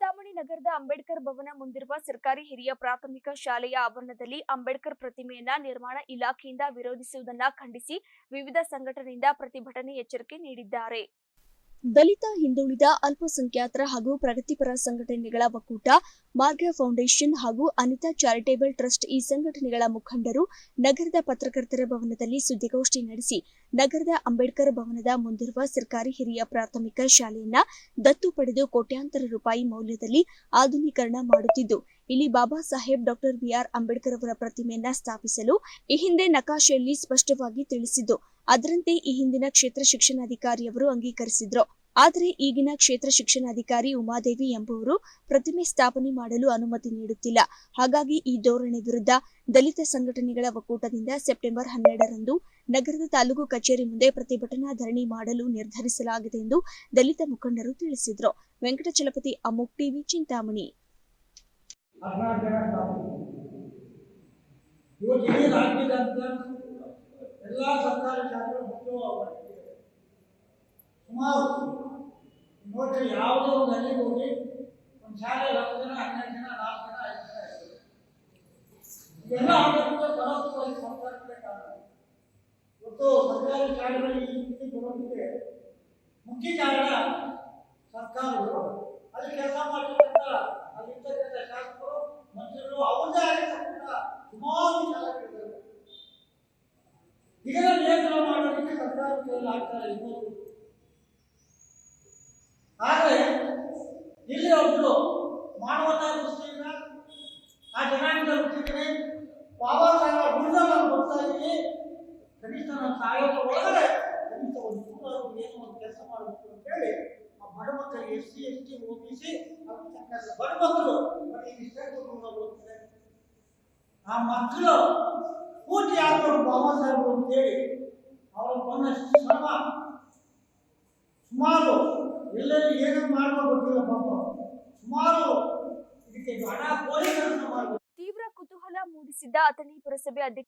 ಚಿಂತಾಮಣಿ ನಗರದ ಅಂಬೇಡ್ಕರ್ ಭವನ ಮುಂದಿರುವ ಸರ್ಕಾರಿ ಹಿರಿಯ ಪ್ರಾಥಮಿಕ ಶಾಲೆಯ ಆವರಣದಲ್ಲಿ ಅಂಬೇಡ್ಕರ್ ಪ್ರತಿಮೆಯನ್ನ ನಿರ್ಮಾಣ ಇಲಾಖೆಯಿಂದ ವಿರೋಧಿಸುವುದನ್ನ ಖಂಡಿಸಿ ವಿವಿಧ ಸಂಘಟನೆಯಿಂದ ಪ್ರತಿಭಟನೆ ಎಚ್ಚರಿಕೆ ನೀಡಿದ್ದಾರೆ. ದಲಿತ, ಹಿಂದುಳಿದ, ಅಲ್ಪಸಂಖ್ಯಾತರ ಹಾಗೂ ಪ್ರಗತಿಪರ ಸಂಘಟನೆಗಳ ಒಕ್ಕೂಟ, ಮಾರ್ಗ ಫೌಂಡೇಶನ್ ಹಾಗೂ ಅನಿತಾ ಚಾರಿಟೇಬಲ್ ಟ್ರಸ್ಟ್ ಈ ಸಂಘಟನೆಗಳ ಮುಖಂಡರು ನಗರದ ಪತ್ರಕರ್ತರ ಭವನದಲ್ಲಿ ಸುದ್ದಿಗೋಷ್ಠಿ ನಡೆಸಿ, ನಗರದ ಅಂಬೇಡ್ಕರ್ ಭವನದ ಮುಂದಿರುವ ಸರ್ಕಾರಿ ಹಿರಿಯ ಪ್ರಾಥಮಿಕ ಶಾಲೆಯನ್ನ ದತ್ತು ಪಡೆದು ಕೋಟ್ಯಾಂತರ ರೂಪಾಯಿ ಮೌಲ್ಯದಲ್ಲಿ ಆಧುನೀಕರಣ ಮಾಡುತ್ತಿದ್ದು, ಇಲ್ಲಿ ಬಾಬಾ ಸಾಹೇಬ್ ಡಾಕ್ಟರ್ ಬಿಆರ್ ಅಂಬೇಡ್ಕರ್ ಅವರ ಪ್ರತಿಮೆಯನ್ನ ಸ್ಥಾಪಿಸಲು ಈ ಹಿಂದೆ ನಕಾಶೆಯಲ್ಲಿ ಸ್ಪಷ್ಟವಾಗಿ ತಿಳಿಸಿದ್ದು ಅದರಂತೆ ಈ ಹಿಂದಿನ ಕ್ಷೇತ್ರ ಶಿಕ್ಷಣಾಧಿಕಾರಿಯವರು ಅಂಗೀಕರಿಸಿದ್ರು. ಆದರೆ ಈಗಿನ ಕ್ಷೇತ್ರ ಶಿಕ್ಷಣಾಧಿಕಾರಿ ಉಮಾದೇವಿ ಎಂಬುವರು ಪ್ರತಿಮೆ ಸ್ಥಾಪನೆ ಮಾಡಲು ಅನುಮತಿ ನೀಡುತ್ತಿಲ್ಲ. ಹಾಗಾಗಿ ಈ ಧೋರಣೆ ವಿರುದ್ಧ ದಲಿತ ಸಂಘಟನೆಗಳ ಒಕ್ಕೂಟದಿಂದ ಸೆಪ್ಟೆಂಬರ್ ಹನ್ನೆರಡರಂದು ನಗರದ ತಾಲೂಕು ಕಚೇರಿ ಮುಂದೆ ಪ್ರತಿಭಟನಾ ಧರಣಿ ಮಾಡಲು ನಿರ್ಧರಿಸಲಾಗಿದೆ ಎಂದು ದಲಿತ ಮುಖಂಡರು ತಿಳಿಸಿದರು. ವೆಂಕಟಚಲಪತಿ ಅಮೋಕ್ ಟಿವಿ ಚಿಂತಾಮಣಿ. ಎಲ್ಲ ಸರ್ಕಾರಿ ಶಾಲೆಗಳು ಮುಖ್ಯವಾಗಿವೆ ಸುಮಾರು ನೋಡ್ರಿ ಯಾವುದೇ ಒಂದು ಹಳ್ಳಿಗೆ ಹೋಗಿ ಒಂದು ಶಾಲೆ ಹತ್ತು ಜನ ಹನ್ನೆರಡು ಜನ ನಾಲ್ಕು ಜನ ಐದು ಜನ ಇರ್ತಾರೆ. ಇವೆಲ್ಲ ಆಗೋದಕ್ಕೆ ಪರೋಕ್ಷವಾಗಿ ಸರ್ಕಾರಕ್ಕೆ ಕಾರಣ ಇವತ್ತು ಸರ್ಕಾರಿ ಶಾಲೆಗಳು ಈ ಸ್ಥಿತಿ ಬರೋದಕ್ಕೆ ಮುಖ್ಯ ಕಾರಣ ಸರ್ಕಾರಗಳು ಇದನ್ನ ನಿಯಂತ್ರಣ ಮಾಡೋದಕ್ಕೆ ಸರ್ಕಾರ ಕೈಯಲ್ಲಿ ಆಗ್ತಾರೆ ಆದರೆ, ಇಲ್ಲಿ ಒಬ್ಬರು ಮಾನವತಾ ದೃಷ್ಟಿಯಿಂದ ಆ ಜನಾಂಗದ ಹುಟ್ಟಿದ್ರೆ ಬಾಬಾ ಸಾಹೇಬ ಉಳಿದ ನಾನು ಬರ್ತಾ ಇದ್ದೀನಿ ಕನಿಷ್ಠ ನನ್ನ ಸಾಯೋದ್ರ ಒಳಗಡೆ ಕನಿಷ್ಠ ಒಂದು ನೂರಾರು ಏನೋ ಒಂದು ಕೆಲಸ ಮಾಡಬೇಕು ಅಂತೇಳಿ ಆ ಬಡ ಮಕ್ಕಳಿಗೆ S C, S T, O B C ಬಡ ಮಕ್ಕಳು ಇಷ್ಟೇ ಆ ಮಕ್ಕಳು ಪೂರ್ತಿ ಆಗ್ಬೇಕು ಬಾಬಾ ಸಾಹೇಬರು ಅಂತೇಳಿ ಅವರ ಬಂದ ಶ್ರಮ ಸುಮಾರು ಎಲ್ಲೆಲ್ಲಿ ಏನೇನು ಮಾಡ್ಬೋದು ಗೊತ್ತಿಲ್ಲ ಪಾಪ. ಸುಮಾರು ಇದಕ್ಕೆ ಹಣ ಕೋರಿಗಳನ್ನು ಮಾಡಬೇಕು. ತೀವ್ರ ಕುತೂಹಲ ಮೂಡಿಸಿದ್ದ ಅಥಣಿ ಪುರಸಭೆ ಅಧ್ಯಕ್ಷ